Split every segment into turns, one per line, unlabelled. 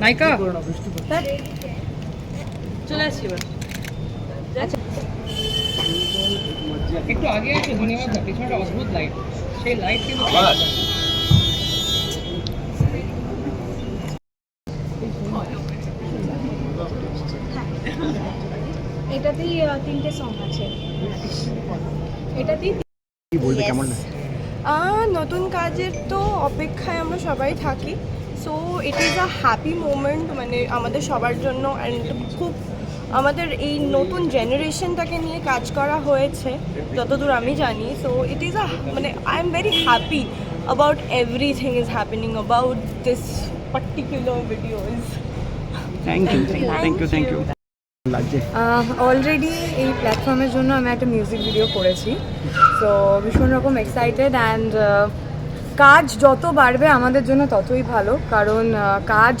নায়িকা? চলে আসছি এবার। একটু আগে একটু ধন্যবাদ না পিছনে একটা অদ্ভুত লাইট সেই লাইট কিন্তু
এটাতেই তিনটে সং আছে। এটাতেই
বলবে কেমন
নতুন কাজের তো অপেক্ষায় আমরা সবাই থাকি। So it is a happy moment মানে আমাদের সবার জন্য অ্যান্ড খুব আমাদের এই নতুন জেনারেশনটাকে নিয়ে কাজ করা হয়েছে যতদূর আমি জানি। সো ইট ইজ আ মানে I am very happy about everything is happening about this particular videos
thank you thank you thank you
already এই প্ল্যাটফর্মের জন্য আমি একটা মিউজিক ভিডিও করেছি। তো ভীষণ রকম এক্সাইটেড অ্যান্ড কাজ যত বাড়বে আমাদের জন্য ততই ভালো। কারণ কাজ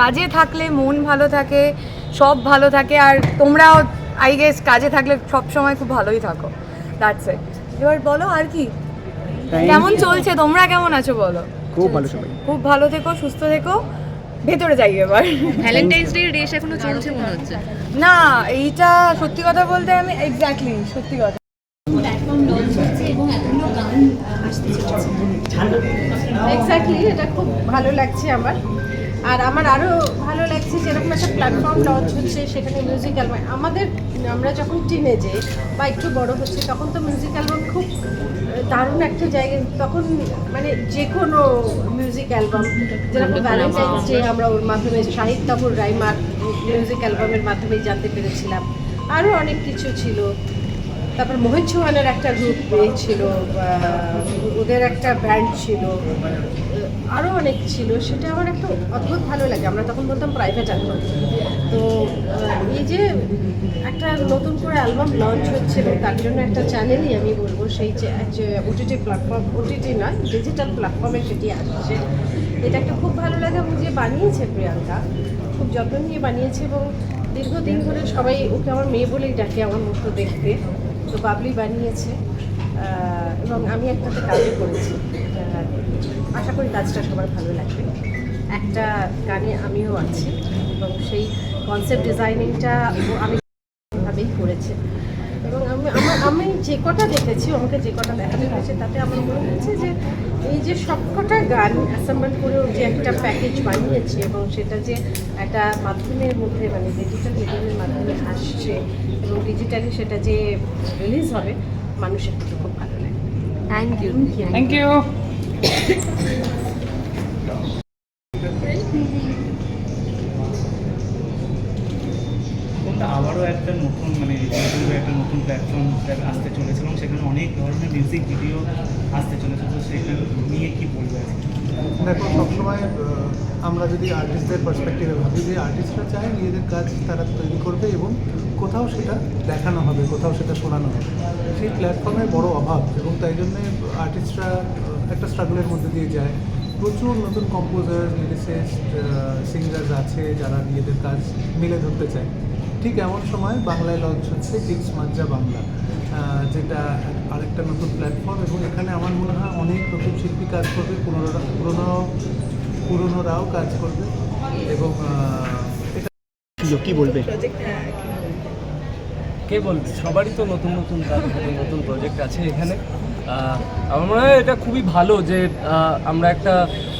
কাজে থাকলে মন ভালো থাকে সব ভালো থাকে আর তোমরাও আই গেস কাজে থাকলে সব সময় খুব ভালোই থাকো। দ্যাটস ইট এবার বলো আর কি? কেমন চলছে? তোমরা কেমন আছো বলো?
খুব ভালো সবাই।
খুব ভালো থেকো সুস্থ থেকো। ভেতরে যাই এবার।
ভ্যালেন্টাইন্স ডে রেস এখনও চলছে মনে হচ্ছে।
না এইটা সত্যি কথা বলতে আমি এক্স্যাক্টলি সত্যি কথা।
এক্স্যাক্টলি এটা খুব ভালো লাগছে আমার। আর আমার আরও ভালো লাগছে যেরকম একটা প্ল্যাটফর্ম লঞ্চ হচ্ছে, সেখানে মিউজিক অ্যালবাম আমাদের, আমরা যখন টিনেজে বা একটু বড় হচ্ছে, তখন তো মিউজিক অ্যালবাম খুব দারুণ একটা জায়গা। তখন মানে যে কোনো মিউজিক অ্যালবাম যেরকম ভ্যালেন্টাইন্স ডে আমরা ওর মাধ্যমে, শাহিদ কাপুর রাইমার মিউজিক অ্যালবামের মাধ্যমে জানতে পেরেছিলাম। আরও অনেক কিছু ছিল। তারপর মোহিত চৌহানের একটা গ্রুপ ছিল ওদের একটা ব্যান্ড ছিল। আরও অনেক ছিল, সেটা আমার একটু অদ্ভুত ভালো লাগে। আমরা তখন বলতাম প্রাইভেট অ্যালবাম তো এই যে একটা নতুন করে অ্যালবাম লঞ্চ হচ্ছিল, তার জন্য একটা চ্যানেলই আমি বলব, সেই যে ওটিটি প্ল্যাটফর্ম ওটিটি নয় ডিজিটাল প্ল্যাটফর্মে সেটি আসছে। এটা একটা খুব ভালো লাগে এবং যে বানিয়েছে প্রিয়াঙ্কা, খুব যত্ন নিয়ে বানিয়েছে এবং দীর্ঘদিন ধরে সবাই ওকে আমার মেয়ে বলেই ডাকে আমার মতো দেখতে। তো বাবলি বানিয়েছে। এবং আমি একটাতে কাজও করেছি। আশা করি কাজটা সবার ভালো লাগবে। একটা গানে আমিও আছি এবং সেই কনসেপ্ট ডিজাইনিংটা আমি ভাবেই করেছে। এবং আমি, আমার, আমি যে কটা দেখেছি, আমাকে যে কটা দেখানো হয়েছে, তাতে আমার মনে হয়েছে যে এই যে সবকটা গান অ্যাসেম্বল করে যে একটা প্যাকেজ বানিয়েছে এবং সেটা যে একটা মাধ্যমের মধ্যে মানে ডিজিটাল মিডিয়ামের মাধ্যমে আসছে এবং ডিজিটালি সেটা যে রিলিজ হবে মানুষের কিন্তু খুব ভালো লাগে।
থ্যাংক ইউ
থ্যাংক ইউ
আবারও একটা নতুন মানে ইউটিউবে একটা নতুন প্ল্যাটফর্ম আসতে চলেছে এবং সেখানে অনেক ধরনের মিউজিক ভিডিও আসতে চলেছে তো সেখানে নিয়ে কি বলবে? আর
দেখো সবসময় আমরা যদি আর্টিস্টদের পার্সপেক্টিভে ভাবি যে আর্টিস্টরা চায় নিজেদের কাজ তারা তৈরি করবে এবং কোথাও সেটা দেখানো হবে, কোথাও সেটা শোনানো হবে। সেই প্ল্যাটফর্মের বড় অভাব এবং তাই জন্যে আর্টিস্টরা একটা স্ট্রাগলের মধ্যে দিয়ে যায়। প্রচুর নতুন কম্পোজার লিরিসিস্ট সিঙ্গার্স আছে যারা নিজেদের কাজ মিলে ধরতে চায়। ঠিক এমন সময় বাংলায় লঞ্চ হচ্ছে ডিক্স মাজ্জা বাংলা যেটা আরেকটা নতুন প্ল্যাটফর্ম এবং এখানে আমার মনে হয় অনেক নতুন শিল্পী কাজ করবে। পুরনো পুরনো পুরনোরাও কাজ করবে এবং
সুযোগ কি বলবে?
কে বলবে? সবারই তো নতুন নতুন কাজ নতুন নতুন প্রজেক্ট আছে এখানে। আমার মনে হয় এটা খুবই ভালো যে আমরা একটা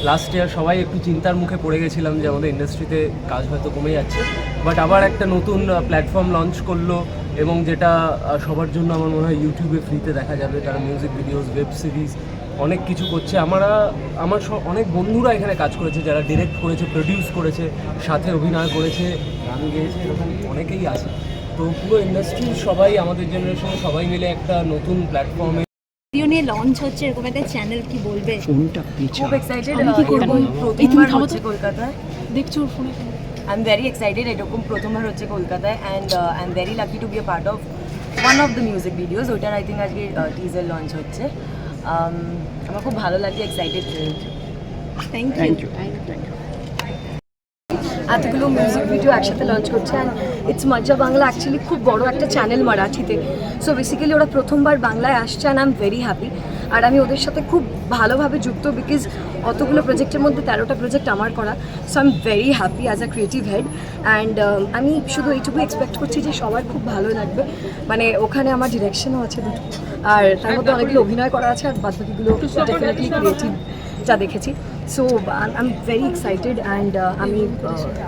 লাস্ট ইয়ার সবাই একটু চিন্তার মুখে পড়ে গেছিলাম যে আমাদের ইন্ডাস্ট্রিতে কাজ হয়তো কমে যাচ্ছে। বাট আবার একটা নতুন প্ল্যাটফর্ম লঞ্চ করল এবং যেটা সবার জন্য আমার মনে হয় ইউটিউবে ফ্রিতে দেখা যাবে। তারা মিউজিক ভিডিওস ওয়েব সিরিজ অনেক কিছু করছে। আমরা আমার সব অনেক বন্ধুরা এখানে কাজ করেছে যারা ডিরেক্ট করেছে প্রডিউস করেছে সাথে অভিনয় করেছে গান গেয়েছে এরকম অনেকেই আছে। তো পুরো ইন্ডাস্ট্রির সবাই আমাদের জেনারেশনে সবাই মিলে একটা নতুন প্ল্যাটফর্মে
ভিডিও নিয়ে লঞ্চ হচ্ছে এরকম একটা চ্যানেল কি বলবে?
কোনটা পিছা
খুব এক্সাইটেড
আমি কি করব?
প্রথমবার হচ্ছে কলকাতায়।
দেখছ ওর ফোনে
আই এম ভেরি এক্সাইটেড এরকম প্রথমবার হচ্ছে কলকাতায় and I am very lucky to be a part of one of the music videos ওইটার আই থিঙ্ক আজকে টিজার লঞ্চ হচ্ছে। Um, আমার খুব ভালো লাগছে excited
thank
thank
you
you thank you
এতগুলো মিউজিক ভিডিও একসাথে লঞ্চ করছে অ্যান্ড ইটস মজ্জা বাংলা অ্যাকচুয়ালি খুব বড় একটা চ্যানেল মারাঠিতে। সো বেসিক্যালি ওরা প্রথমবার বাংলায় আসছে and I am very happy আর আমি ওদের সাথে খুব ভালোভাবে যুক্ত বিকজ অতগুলো প্রজেক্টের মধ্যে তেরোটা প্রজেক্ট আমার করা। So I am very happy as a creative head and আমি শুধু এইটুকু এক্সপেক্ট করছি যে সবার খুব ভালো লাগবে। মানে ওখানে আমার ডিরেকশনও আছে দুটো। আর তার মধ্যে অনেকগুলো অভিনয় করা আছে আর বাদ বাকিগুলো ডেফিনেটলি ক্রিয়েটিভ যা দেখেছি। So I am very excited and আমি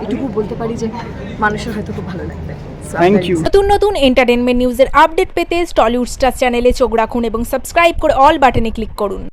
এটুকু বলতে পারি যে মানুষের হয়তো খুব ভালো লাগবে। So, I'm
thank
very
you
নতুন নতুন এন্টারটেনমেন্ট নিউজের আপডেট পেতে টলিউড স্টার চ্যানেলে চোখ রাখুন এবং সাবস্ক্রাইব করে অল বাটনে ক্লিক করুন।